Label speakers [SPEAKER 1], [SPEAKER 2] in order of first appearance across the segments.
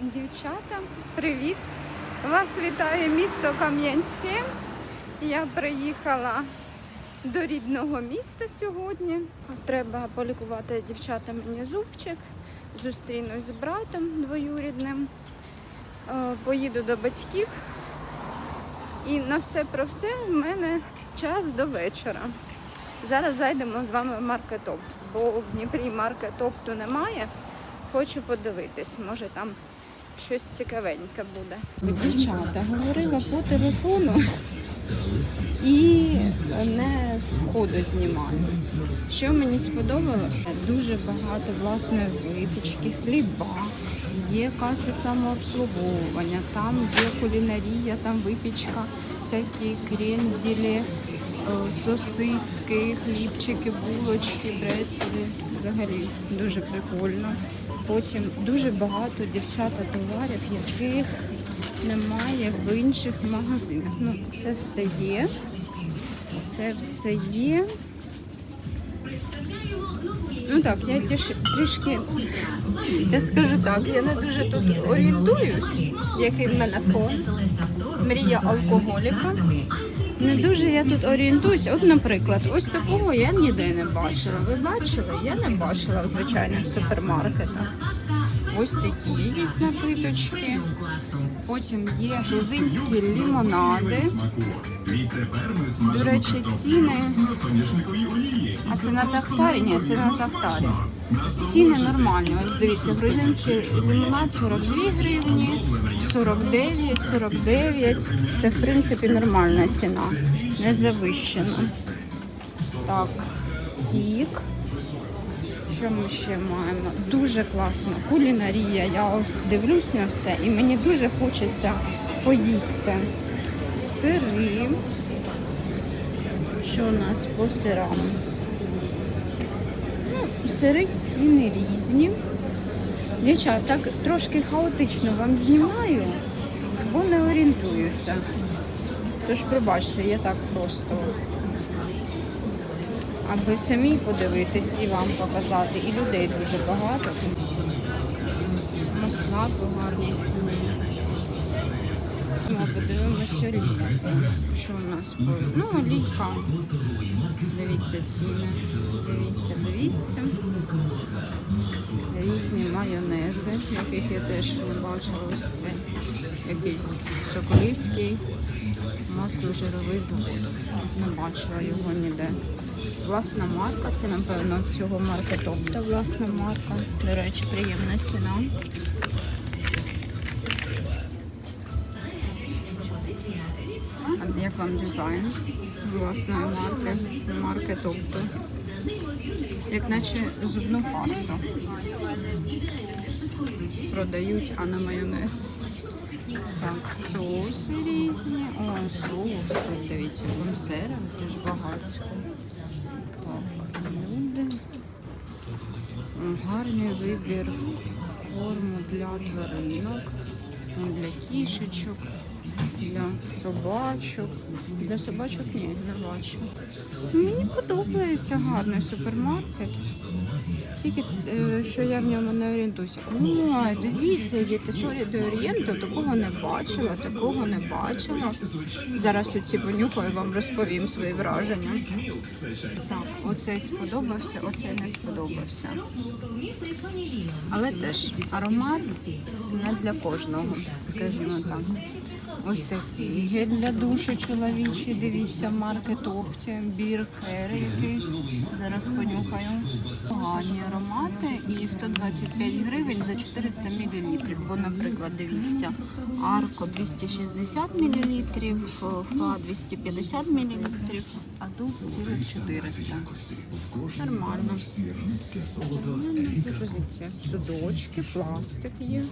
[SPEAKER 1] Дівчата, привіт! Вас вітає місто Кам'янське. Я приїхала до рідного міста сьогодні. Треба полікувати дівчата мені зубчик. Зустрінусь з братом двоюрідним. Е, Поїду до батьків. І на все про все в мене час до вечора. Зараз зайдемо з вами в маркетоп, бо в Дніпрі маркетопту немає. Хочу подивитись, може там щось цікавеньке буде. Дівчата говорила по телефону і не з входу знімаю. Що мені сподобалося? Дуже багато власної випічки, хліба, є каси самообслуговування, там є кулінарія, там випічка, всякі кренділі, е, сосиски, хлібчики, булочки, брецелі. Взагалі дуже прикольно. Потім дуже багато дівчата товарів, яких немає в інших магазинах. Ну, це все є. Це все є. Ну так, я трішки, я скажу так, я не дуже тут орієнтуюсь, який в мене фон. Мрія алкоголіка. Не дуже я тут орієнтуюсь. От, наприклад, ось такого я ніде не бачила. Ви бачили? Я не бачила в звичайних супермаркетах. Ось такі якісь напиточки. Потім є грузинські лімонади. До речі, ціни. А це на тахтарі? Ні, це на тахтарі. Ціни нормальні. Ось дивіться, грузинський лимонад 42 гривні, 49, 49. Це в принципі нормальна ціна, не завищена. Так, сік. Що ми ще маємо? Дуже класно. Кулінарія. Я ось дивлюсь на все і мені дуже хочеться поїсти. Сири. Що у нас по сирам? Ну, сири ціни різні. Дівчат, так трошки хаотично вам знімаю, бо не орієнтуюся. Тож пробачте, я так просто. Аби самі подивитись і вам показати. І людей дуже багато. Масла по ціні. Ми подивимося олійка. Що у нас по... Ну, олійка. Дивіться ціни. Дивіться, дивіться. Різні майонези, яких я теж не бачила. Ось це якийсь соколівський. Масло жировий. Не бачила його ніде. Власна марка, це напевно цього маркетопта власна марка. До речі, приємна ціна. Як вам дизайн власної марки, марки тобто? Як наче зубну пасту. Продають, а не майонез. Так, соуси різні. О, соуси, дивіться, консерви, теж багатсько. Гарний вибір корму для тваринок, для кішечок, для собачок. Для собачок ні, не бачу. Мені подобається гарний супермаркет. Тільки е, що я в ньому не орієнтуюся. Ой, дивіться, є тесорі до орієнту, такого не бачила, такого не бачила. Зараз оці понюхаю, вам розповім свої враження. Так, оцей сподобався, оцей не сподобався. Але теж аромат не для кожного, скажімо так. Ось такий гель для душу чоловічий, дивіться, марки Топті, бір Кери якийсь. Зараз понюхаю. Погані аромати і 125 гривень за 400 мл. Бо, наприклад, дивіться, Арко 260 мл, Фа 250 мл, а тут цілих 400. Нормально. Пропозиція. Судочки, пластик є.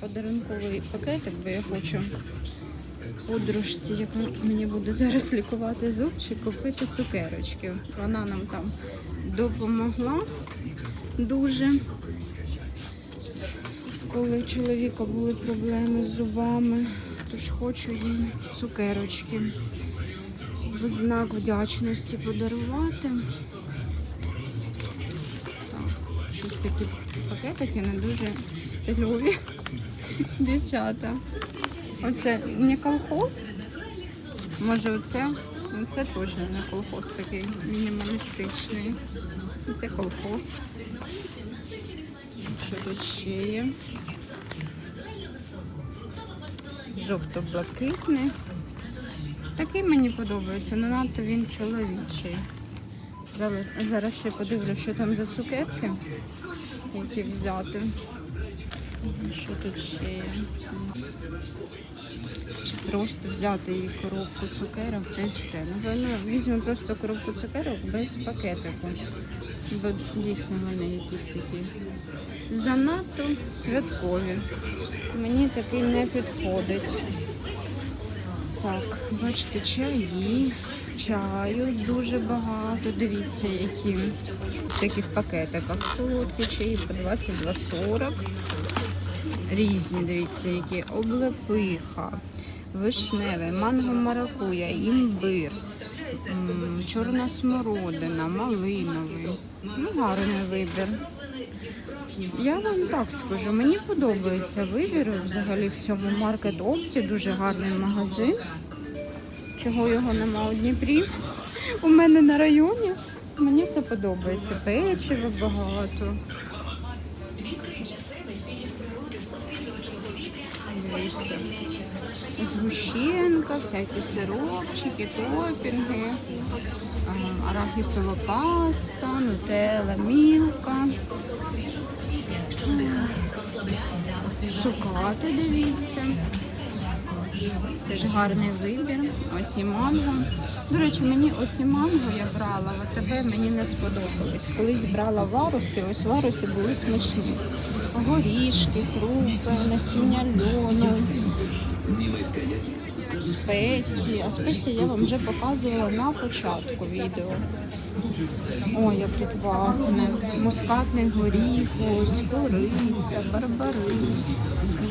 [SPEAKER 1] Подарунковий пакетик, бо я хочу подружці, яка мені буде зараз лікувати зубчик, купити цукерочки. Вона нам там допомогла дуже. Коли у чоловіка були проблеми з зубами, тож хочу їй цукерочки в знак вдячності подарувати. Так, щось такі пакетики не дуже стильові. Дівчата. Оце не колхоз. Може оце? Оце теж не колхоз такий мінімалістичний. Це колхоз. Що тут ще є? Жовто-блакитний. Такий мені подобається, але надто він чоловічий. Зараз ще подивлю, що там за цукерки, які взяти. Що тут ще є? Просто взяти їй коробку цукерок та й все. Напевно, візьму просто коробку цукерок без пакетику. Бо дійсно вони якісь такі занадто святкові. Мені такий не підходить. Так, бачите, чаї, чаю дуже багато. Дивіться, які в таких пакетиках. Солодкі чаї по 22,40. Різні, дивіться, які облепиха, вишневе, манго маракуя, імбир, чорна смородина, малиновий. Ну, гарний вибір. Я вам так скажу, мені подобається вибір взагалі в цьому маркет Опті, дуже гарний магазин. Чого його нема у Дніпрі? У мене на районі. Мені все подобається. Печиво багато. Дивіться. Згущенка, всякі сиропчики, топінги, арахісова паста, нутелла, мілка. Шукати, дивіться. Теж гарний вибір. Оці манго. До речі, мені оці манго я брала, в АТБ мені не сподобались. Колись брала варуси, ось варуси були смачні. Горішки, крупи, насіння льону, спеції. А спеції я вам вже показувала на початку відео. Ой, як тут пахне. Мускатний горіх, ось кориця, барбарис,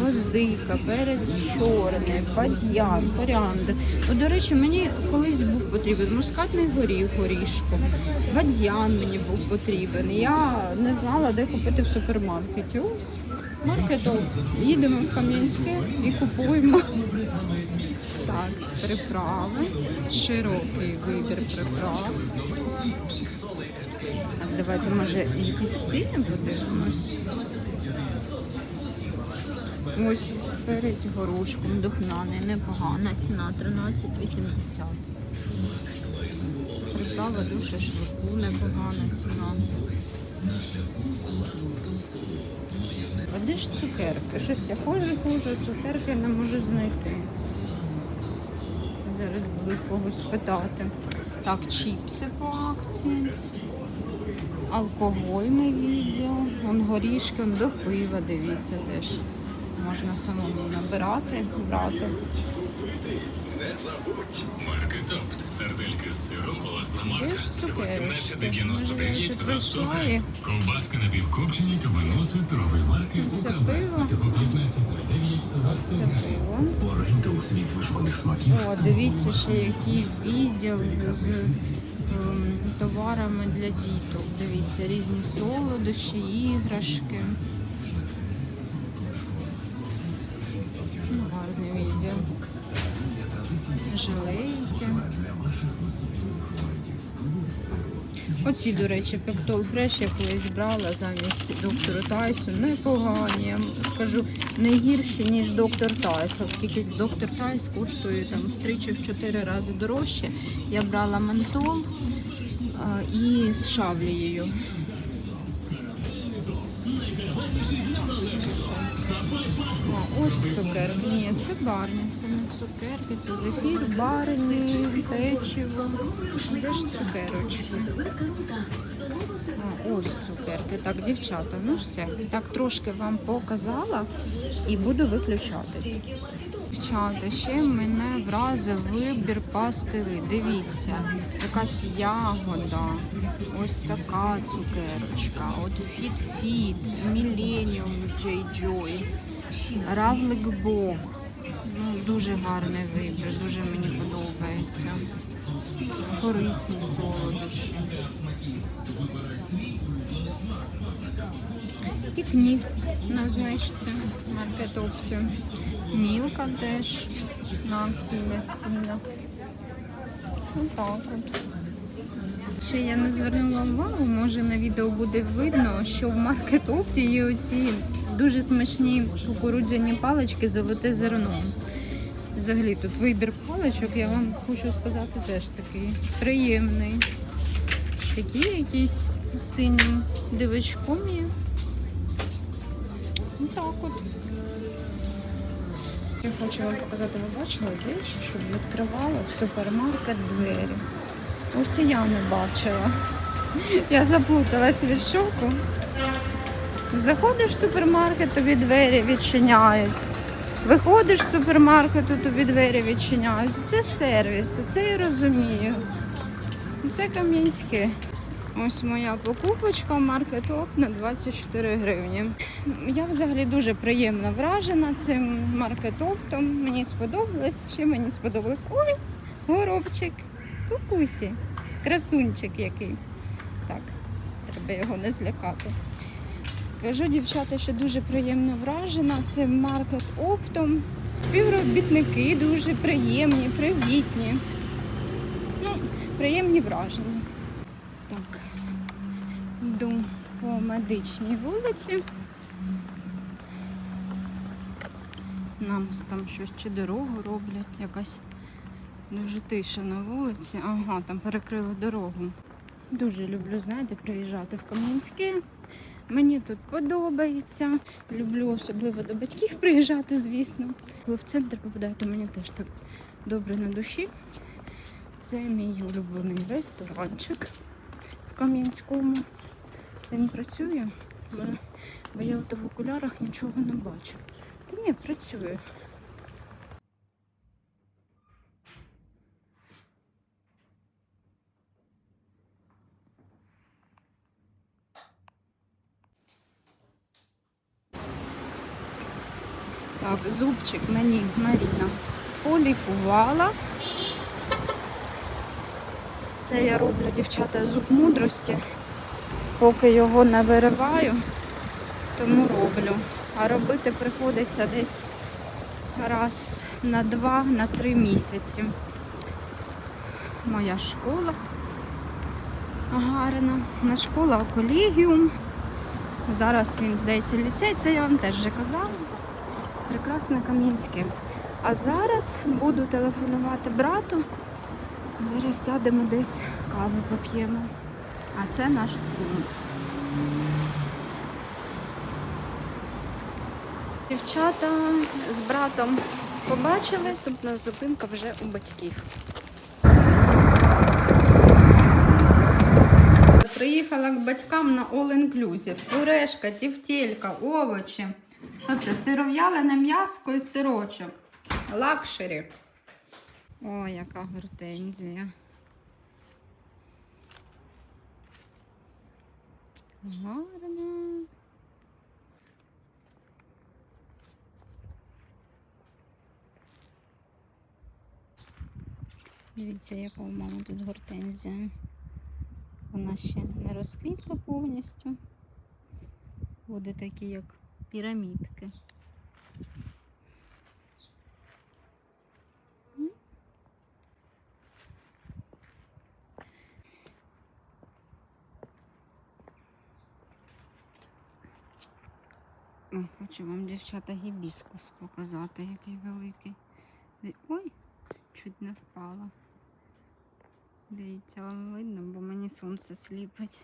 [SPEAKER 1] гвоздика, перець чорний, бадьян, коріандр. От, до речі, мені колись був потрібен мускатний горіх горішку, бадьян мені був потрібен. Я не знала, де купити в супермаркеті. Ось маркетом. Їдемо в Кам'янське і купуємо. Так, приправи, широкий вибір приправ. Так, давайте, може, якісь ціни подивимось. Ось перець горошком духмяний, непогана ціна 13,80. Приправа дуже швидку, непогана ціна. А де ж цукерки? Щось я хожу, хожу, цукерки не можу знайти. Зараз буду когось питати. Так, чіпси по акції. Алкогольний відділ. Вон горішки, вон до пива, дивіться теж. Можна самому набирати, брати.
[SPEAKER 2] Маркетопт. Сардельки з сиром власна марка. Всього
[SPEAKER 1] цукерочки?
[SPEAKER 2] 17,99 за 100
[SPEAKER 1] Може,
[SPEAKER 2] грам.
[SPEAKER 1] я
[SPEAKER 2] Ковбаска напівкопчені, кабаноси, торгової марки
[SPEAKER 1] пиво?
[SPEAKER 2] Всього 15,09 за 100 грам. Оренда у світ вишканих смаків.
[SPEAKER 1] О, дивіться ще який відділ з ем, товарами для діток. Дивіться, різні солодощі, іграшки. Жилейки. Оці, до речі, пектол фреш я колись брала замість доктора Тайсу. Непогані, я скажу, не гірші, ніж доктор Тайс. Тільки доктор Тайс коштує там в 3 чи в 4 рази дорожче. Я брала ментол а, і з шавлією. Ось цукерки. Ні, це барні, це не цукерки, це зефір, барні, печиво. Де ж цукерочки? Ось цукерки. Так, дівчата, ну все. Так трошки вам показала і буду виключатись. Дівчата, ще мене вразив вибір пастили. Дивіться, якась ягода, ось така цукерочка, от Фіт-Фіт, Millennium Джей Joy, Равлик Боб. Ну, дуже гарний вибір, дуже мені подобається. Корисні солодощі. Пікнік на знижці маркет опцію. Мілка теж на акції ціна. Отак от. Ще я не звернула увагу, може на відео буде видно, що в маркет опті є оці дуже смачні кукурудзяні палички золоте зерно. Взагалі тут вибір паличок, я вам хочу сказати, теж такий приємний. Такі якісь з синім дивичком є. Ну так от. Я хочу вам показати, ви бачили річ, щоб відкривала в супермаркет двері. Ось я не бачила. Я заплуталась від шоку. Заходиш в супермаркет, тобі двері відчиняють. Виходиш з супермаркету, тобі двері відчиняють. Це сервіс, це я розумію. Це Кам'янське. Ось моя покупочка Market Оп на 24 гривні. Я взагалі дуже приємно вражена цим маркетоптом. Мені сподобалось. Ще мені сподобалось. Ой, горобчик, кукусі, красунчик який. Так, треба його не злякати. Кажу, дівчата, що дуже приємно вражена цим маркет оптом. Співробітники дуже приємні, привітні. Ну, приємні враження. Йду по медичній вулиці. Нам там щось чи дорогу роблять, якась дуже тиша на вулиці. Ага, там перекрили дорогу. Дуже люблю, знаєте, приїжджати в Кам'янське. Мені тут подобається. Люблю особливо до батьків приїжджати, звісно. Коли в центр попадаю, то мені теж так добре на душі. Це мій улюблений ресторанчик в Кам'янському. Він працює, бо- бо я от в окулярах нічого не бачу. Та ні, працює. Так, зубчик мені Маріна полікувала. Це я роблю, дівчата, зуб мудрості. Поки його не вириваю, тому роблю. А робити приходиться десь раз на два, на три місяці. Моя школа гарна. На школа колегіум. Зараз він, здається, ліцей, це я вам теж вже казала. Прекрасне Кам'янське. А зараз буду телефонувати брату. Зараз сядемо десь каву поп'ємо. А це наш цун. Дівчата з братом побачили, наступна зупинка вже у батьків. Приїхала к батькам на All Inclusive. Пюрешка, тівтєлька, овочі. Що це? Сиров'ялене м'яско і сирочок. Лакшері. О, яка гортензія. Гарна. Дивіться, яка у мами тут гортензія. Вона ще не розквітла повністю. Буде такі, як пірамідки. О, хочу вам, дівчата, гібіскус показати, який великий. Ой, чуть не впала. Дивіться, вам видно, бо мені сонце сліпить.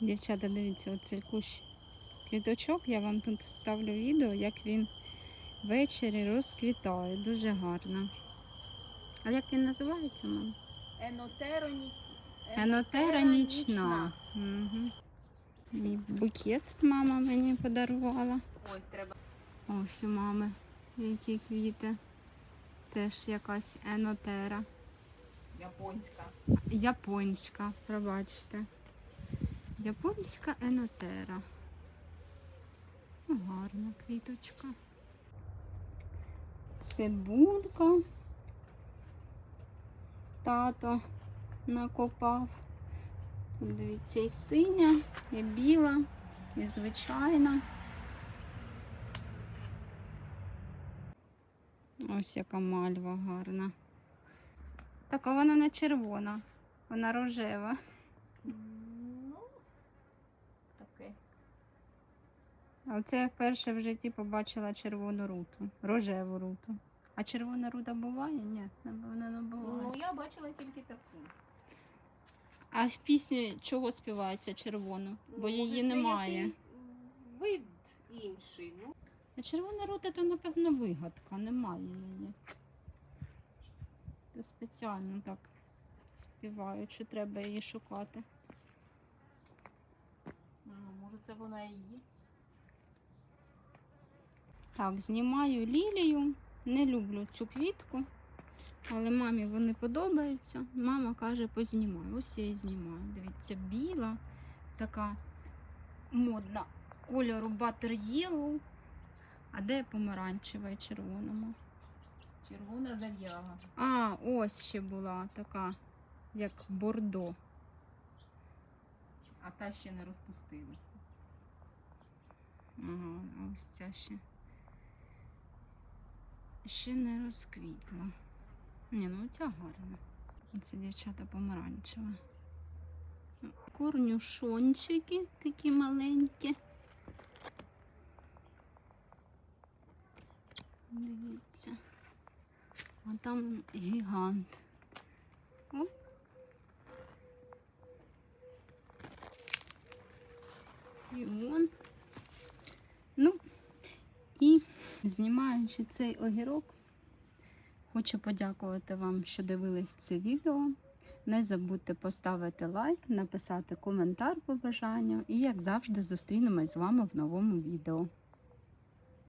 [SPEAKER 1] Дівчата, дивіться, оцей кущ квіточок. Я вам тут ставлю відео, як він ввечері розквітає. Дуже гарно. А як він називається, мам?
[SPEAKER 3] Енотеро
[SPEAKER 1] Енотера нічна. Угу. Мій букет мама мені подарувала.
[SPEAKER 3] Ой, треба.
[SPEAKER 1] Ось у мами які квіти. Теж якась енотера.
[SPEAKER 3] Японська.
[SPEAKER 1] Японська, пробачте. Японська енотера. Гарна квіточка. Цибулька. Тато накопав. Дивіться, і синя, і біла, і звичайна. Ось яка мальва гарна. Так, а вона не червона, вона рожева.
[SPEAKER 3] Ну, таке.
[SPEAKER 1] А оце я вперше в житті побачила червону руту, рожеву руту. А червона рута буває? Ні, напевно, не буває.
[SPEAKER 3] Ну, я бачила тільки таку.
[SPEAKER 1] А в пісні чого співається червону? Бо
[SPEAKER 3] Ну,
[SPEAKER 1] її
[SPEAKER 3] це
[SPEAKER 1] немає.
[SPEAKER 3] якийсь Вид інший. Ну,
[SPEAKER 1] А червона рута то, напевно, вигадка, немає її. То спеціально так співають, що треба її шукати.
[SPEAKER 3] ну, може це вона і є.
[SPEAKER 1] Так, знімаю лілію. Не люблю цю квітку, але мамі вони подобаються. Мама каже, познімай. Ось я і знімаю. Дивіться, біла, така модна кольору Butter Yellow. А де помаранчева і червоному?
[SPEAKER 3] Червона зав'яла.
[SPEAKER 1] А, ось ще була така, як бордо.
[SPEAKER 3] А та ще не розпустилася.
[SPEAKER 1] Ага, ось ця ще. Ще не розквітла. Ні, ну ця гарна. Це дівчата помаранчева. Корнюшончики такі маленькі. Дивіться. А там гігант. Оп. І вон. Ну, і знімаючи цей огірок, хочу подякувати вам, що дивились це відео. Не забудьте поставити лайк, написати коментар по бажанню. І, як завжди, зустрінемось з вами в новому відео.